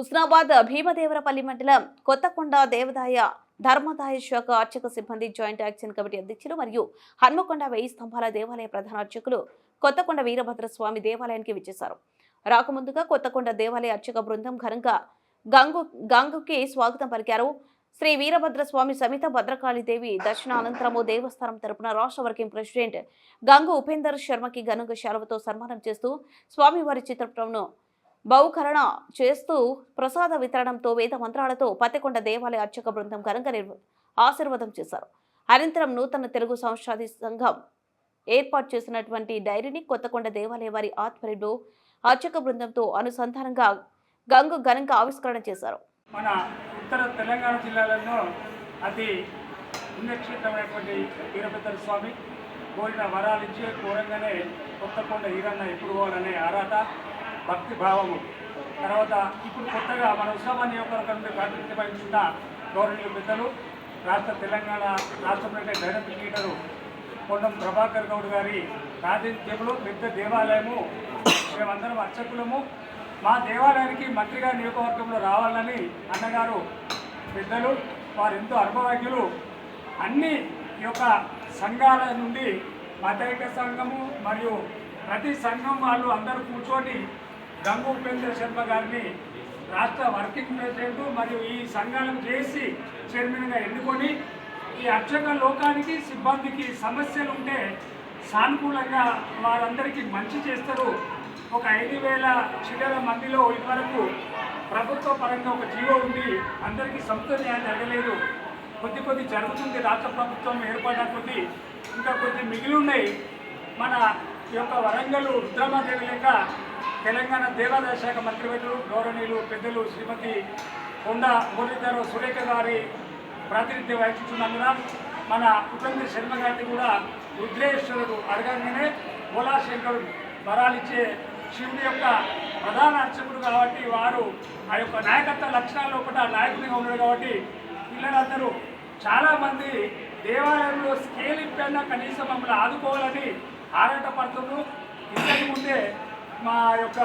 హుస్నాబాద్ భీమదేవరపల్లి మండలం కొత్తకొండ దేవదాయ ధర్మదాయ శాఖ అర్చక సిబ్బంది జాయింట్ యాక్షన్ కమిటీ అధ్యక్షులు మరియు హన్మకొండ వెయ్యి స్తంభాల దేవాలయ ప్రధాన అర్చకులు కొత్తకొండ వీరభద్ర స్వామి దేవాలయానికి విచ్చేశారు. రాకముందుగా కొత్తకొండ దేవాలయ అర్చక బృందం ఘనంగా గంగు గంగుకి స్వాగతం పలికారు. శ్రీ వీరభద్ర స్వామి సమిత భద్రకాళిదేవి దర్శన అనంతరము దేవస్థానం తరపున రాష్ట్ర వర్కింగ్ ప్రెసిడెంట్ గంగు ఉపేందర్ శర్మకి ఘనంగా శాలువతో సన్మానం చేస్తూ స్వామివారి చిత్రపటంను బహుకరణ చేస్తూ ప్రసాద వితరణంతో వేద మంత్రాలతో పత్తికొండ దేవాలయ అర్చక బృందం ఘనంగా ఆశీర్వాదం చేశారు. అనంతరం నూతన తెలుగు సంస్కృతి సంఘం ఏర్పాటు చేసినటువంటి డైరీని కొత్తకొండ దేవాలయ వారి ఆధ్వర్యంలో అర్చక బృందంతో అనుసంధానంగా గంగు ఘనంగా ఆవిష్కరణ చేశారు. మన ఉత్తర తెలంగాణ జిల్లాలలో అతి పుణ్యక్షేత్రమైనటువంటి వీరభద్ర స్వామి కోరిన వరాలిచ్చి కోరంగానే కొత్తకొండ ఈరన్న ఎప్పుడు పోవాలనే ఆరాట భక్తి భావము. తర్వాత ఇప్పుడు కొత్తగా మన ఉస్మాన్ నియోజకవర్గం నుండి ప్రాతినిధ్యం వహించిన గౌరవనీయ పెద్దలు రాష్ట్ర తెలంగాణ రాష్ట్రంలో డైరెక్ట్ లీడరు కొండం ప్రభాకర్ గౌడ్ గారి ప్రాతినిధ్యంలో పెద్ద దేవాలయము. మేమందరం అర్చకులము. మా దేవాలయానికి మంత్రిగా నియోజకవర్గంలో రావాలని అన్నగారు పెద్దలు వారు ఎంతో అనుభవజ్ఞులు. అన్ని ఈ యొక్క సంఘాల నుండి మతైక సంఘము మరియు ప్రతి సంఘం వాళ్ళు అందరూ కూర్చొని గంగు ఉపేంద్ర శర్మ గారిని రాష్ట్ర వర్కింగ్ ప్రెసిడెంట్ మరియు ఈ సంఘాలను చేసి చైర్మన్గా ఎన్నుకొని ఈ అర్చక లోకానికి సిబ్బందికి సమస్యలు ఉంటే సానుకూలంగా వారందరికీ మంచి చేస్తారు. ఒక ఐదు వేల చిల్లర మందిలో ఇప్పటివరకు ప్రభుత్వ పరంగా ఒక జీవో ఉంది. అందరికీ సొంత న్యాయం జరగలేదు కొద్ది కొద్ది జరుగుతుంది. రాష్ట్ర ప్రభుత్వం ఏర్పడిన కొద్ది ఇంకా కొద్ది మిగిలి ఉన్నాయి. మన ఈ యొక్క వరంగల్ రుద్రమాదేవి లేక తెలంగాణ దేవాదాయ శాఖ మంత్రివర్యులు గౌరవనీయులు పెద్దలు శ్రీమతి కొండ మురళీధర సురేఖ గారి ప్రాతినిధ్యం వహిస్తున్నందున మన ఉపేంద్ర శర్మ గారిని కూడా రుద్రేశ్వరుడు అడగంగానే భోలాశంకరుడు వరాలిచ్చే శివుడి యొక్క ప్రధాన అర్చకుడు కాబట్టి వారు ఆ యొక్క నాయకత్వ లక్షణాల్లో కూడా నాయకునిగా ఉన్నాడు కాబట్టి పిల్లలందరూ చాలామంది దేవాలయంలో స్కేల్ ఇప్పైనా కనీసం మమ్మల్ని ఆదుకోవాలని ఆరాటపడుతున్నారు. ఇంతకు ముందే మా యొక్క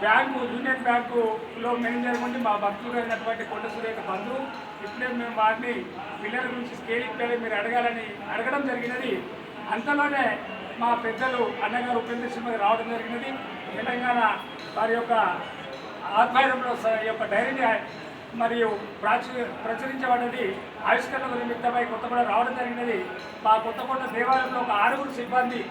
బ్యాంకు యూనియన్ బ్యాంకులో మేనేజర్ ఉండి మా భక్తులు అయినటువంటి కొండ సురేఖ బంధు ఇప్పుడే మేము వారిని పిల్లల గురించి స్కేల్ ఇప్పారు మీరు అడగాలని అడగడం జరిగినది. అంతలోనే మా పెద్దలు అన్నగారు ఉపేంద్ర సింహ రావడం జరిగినది. తెలంగాణ వారి యొక్క ఆధ్వర్యంలో స- యొక్క డైరీని మరియు ప్రాచు ప్రచురించబడినది ఆవిష్కరణ నిమిత్తమై కొత్తగూడ రావడం జరిగినది. మా కొత్తగూడ దేవాలయంలో ఒక ఆరుగురు సిబ్బంది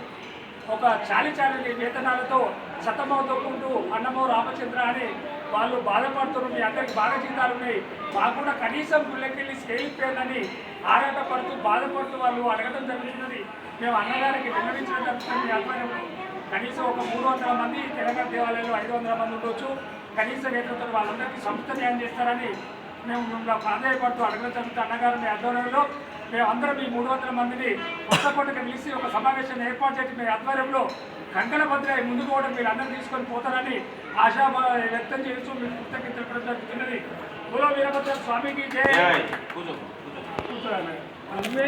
ఒక చాలి చాలని వేతనాలతో సతమవుతోకుంటూ అన్నమో రామచంద్ర అని వాళ్ళు బాధపడుతున్నారు. మీ అందరికి బాగా జీతాలు ఉన్నాయి. మాకు కూడా కనీసం గుళ్ళకెళ్ళి స్కేలిపోయిందని ఆరాటపడుతూ బాధపడుతూ వాళ్ళు అడగడం జరుగుతున్నది. మేము అన్నగారికి విన్నవించడం జరుగుతుంది. మీ ఆధ్వర్యంలో కనీసం ఒక మూడు వందల మంది తెలంగాణ దేవాలయంలో ఐదు వందల మంది ఉండొచ్చు. కనీస నేతృత్వం వాళ్ళందరికీ సంస్థ న్యాయం చేస్తారని మేము ప్రాధాన్యపడుతూ అడగడం జరుగుతుంది. అన్నగారు మీ ఆధ్వర్యంలో మేము అందరం ఈ మూడు వందల మందిని కొత్తకోటకి పిలిచి ఒక సమావేశాన్ని ఏర్పాటు చేసి మీ ఆధ్వర్యంలో కంకణ భద్ర ముందుకు కూడా మీరు అందరూ తీసుకొని పోతారని ఆశా వ్యక్తం చేయొచ్చు మీకు కృతజ్ఞతలు తెలపడం జరుగుతున్నది గురు వీరభద్ర స్వామికి జై. కూర్చోండి.